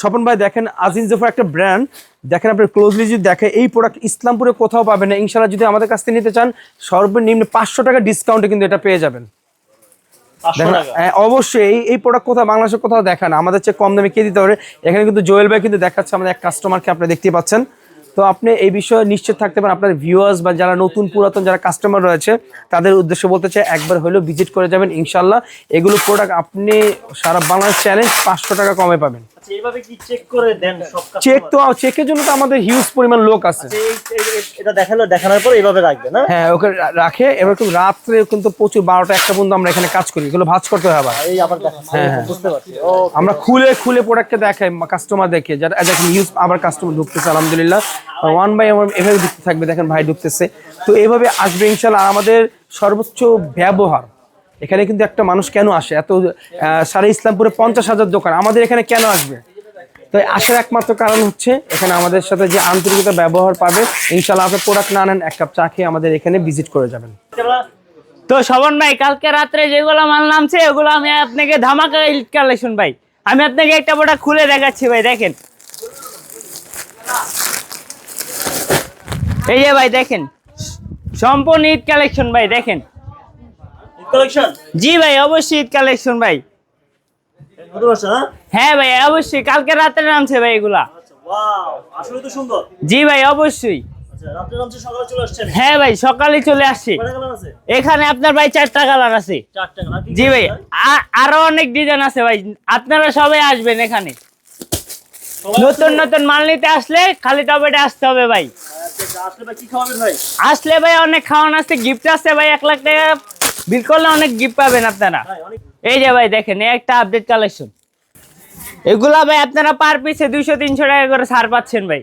স্বপন ভাই দেখেন আজিন জফর একটা ব্র্যান্ড দেখেন আপনার ক্লোজলি যদি দেখে এই প্রোডাক্ট ইসলামপুরে কোথাও পাবেন না। ইনশাল্লাহ যদি আমাদের কাছ থেকে নিতে চান সর্বনিম্ন পাঁচশো টাকা ডিসকাউন্টে কিন্তু এটা পেয়ে যাবেন। হ্যাঁ, অবশ্যই এই এই প্রোডাক্ট কোথাও বাংলাদেশের কোথাও দেখা না। আমাদের চেয়ে কম দামে কে দিতে পারে? এখানে কিন্তু জোয়েল ভাই কিন্তু দেখাচ্ছে আমাদের এক কাস্টমারকে আপনি দেখতে পাচ্ছেন। তো আপনি এই বিষয়ে নিশ্চিত থাকতে পারেন আপনার ভিউয়ার্স বা যারা নতুন পুরাতন যারা কাস্টমার রয়েছে তাদের উদ্দেশ্যে বলতে চাই একবার হলেও ভিজিট করে যাবেন ইনশাল্লাহ এগুলো প্রোডাক্ট আপনি সারা বাংলাদেশ চ্যালেঞ্জ পাঁচশো টাকা কমে পাবেন। আচ্ছা এইভাবে কি চেক করে দেন সব চেক তো চেকের জন্য তো আমাদের হিউজ পরিমাণ লোক আছে। আচ্ছা, এটা দেখাল দেখানোর পর এইভাবে রাখবে না? হ্যাঁ ওকে রাখে। এবার কিন্তু রাত্রে কিন্তু প্রচুর বারোটা একটা পর্যন্ত আমরা এখানে কাজ করি। এগুলো ভাজ করতে হয় আবার। এই আবার দেখা বুঝতে পারছি। আমরা খুলে খুলে প্রোডাক্টকে দেখাই কাস্টমার দেখে। যারা দেখেন ইউজ আবার কাস্টমার ঢুকতেছে আলহামদুলিল্লাহ। ওয়ান বাই ওয়ান এভাবে ঢুকতে থাকবে দেখেন ভাই ঢুকতেছে। তো এইভাবে আসবে ইনশাল্লাহ আমাদের সর্বোচ্চ ব্যবহার এখানে কিন্তু একটা মানুষ কেন আসে? এত সারা ইসলামপুরে পঞ্চাশ হাজার দোকান, আমাদের এখানে কেন আসবে? তো আসার একমাত্র কারণ হচ্ছে এখানে আমাদের সাথে যে আন্তরিকতা ব্যবহার পাবে ইনশাল্লাহ আপনি প্রোডাক্ট না নেন, এক কাপ চা খেয়ে আমাদের এখানে ভিজিট করে যাবেন। তো শবন ভাই, কালকে রাত্রে যেগুলো মাল নামছে ওগুলো আমি আপনাকে ধামাকা ইট কালেকশন ভাই। আমি আপনাকে একটা প্রোডাক্ট খুলে দেখাচ্ছি ভাই, দেখেন। এই যে ভাই, দেখেন। সম্পূর্ণ ঈদ কালেকশন ভাই, দেখেন। কালেকশন জি ভাই অবশ্যই ঈদ কালেকশন ভাই। না হ্যাঁ? ভাই অবশ্যই। কালকে রাত্রে নামছে ভাই এগুলা। আচ্ছা জি ভাই অবশ্যই। আচ্ছা হ্যাঁ ভাই সকালে চলে আসছি। এখানে আপনার ভাই চারটা কালার আছে। জি ভাই? আরও অনেক ডিজাইন আছে ভাই। আপনারা সবাই আসবেন এখানে। নতুন নতুন মাল নিতে আসলে খালি টবেটে আসতে হবে ভাই। আচ্ছা, আসলে ভাই ভাই? আসলে ভাই অনেক খাওয়ান আছে গিফট আছে ভাই এক লাখ টাকা বিল করলে অনেক গিফট পাবেন আপনারা। এই যে ভাই দেখেন একটা আপডেট কালেকশন এগুলা ভাই আপনারা পার পিসে দুইশো তিনশো টাকা করে ছাড় পাচ্ছেন ভাই।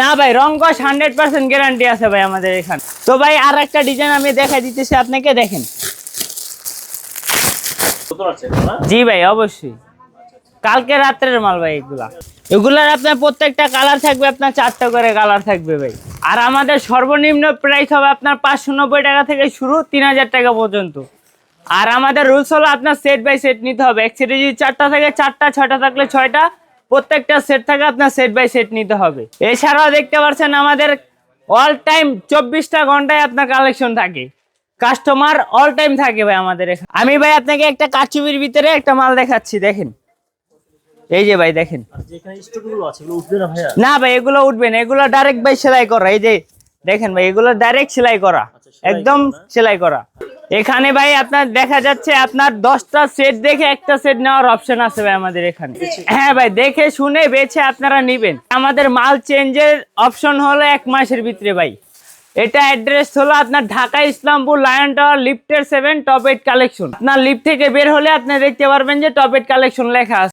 না ভাই? রং কস হান্ড্রেড পার্সেন্ট গ্যারান্টি আছে ভাই আমাদের এখানে। তো ভাই আর একটা ডিজাইন আমি দেখাই দিতেছি আপনাকে দেখেন। জি ভাই অবশ্যই। কালকে রাত্রের মাল ভাই এগুলা। এগুলার আপনার প্রত্যেকটা কালার থাকবে, আপনার চারটা করে কালার থাকবে ভাই। আর আমাদের সর্বনিম্ন প্রাইস হবে আপনার পাঁচশো নব্বই টাকা থেকে শুরু তিন হাজার টাকা পর্যন্ত। আর আমাদের রুলস হলো আপনার সেট বাই সেট নিতে হবে। এক সেটে যদি চারটা থাকে, চারটা, ছয়টা থাকলে ছয়টা। প্রত্যেকটা সেট থাকে আপনার সেট বাই সেট নিতে হবে। এছাড়াও দেখতে পাচ্ছেন আমাদের অল টাইম চব্বিশটা ঘন্টায় আপনার কালেকশন থাকে। কাস্টমার অল টাইম থাকে ভাই আমাদের এখানে। আমি ভাই আপনাকে একটা কাচুবির ভিতরে একটা মাল দেখাচ্ছি, দেখেন। এই যে ভাই দেখেন। না ভাই এগুলো উঠবে না এগুলো ডাইরেক্ট ভাই সেলাই করা এই যে দেখেন ভাই এগুলো ডাইরেক্ট সেলাই করা আচ্ছা, একদম সেলাই করা। এখানে ভাই আপনার দেখা যাচ্ছে আপনার দশটা সেট দেখে একটা সেট নেওয়ার অপশন আছে ভাই আমাদের এখানে। হ্যাঁ ভাই দেখে শুনে বেছে আপনারা নিবেন। আমাদের মাল চেঞ্জের অপশন হলো এক মাসের ভিতরে ভাই। এটা অ্যাড্রেস হলো আপনার ঢাকা ইসলামপুর লায়ন টাওয়ার লিফটের সেভেন টপ এইট কালেকশন আপনার লিফট থেকে বের হলে আপনি দেখতে পারবেন যে টপ এইট কালেকশন লেখা আছে।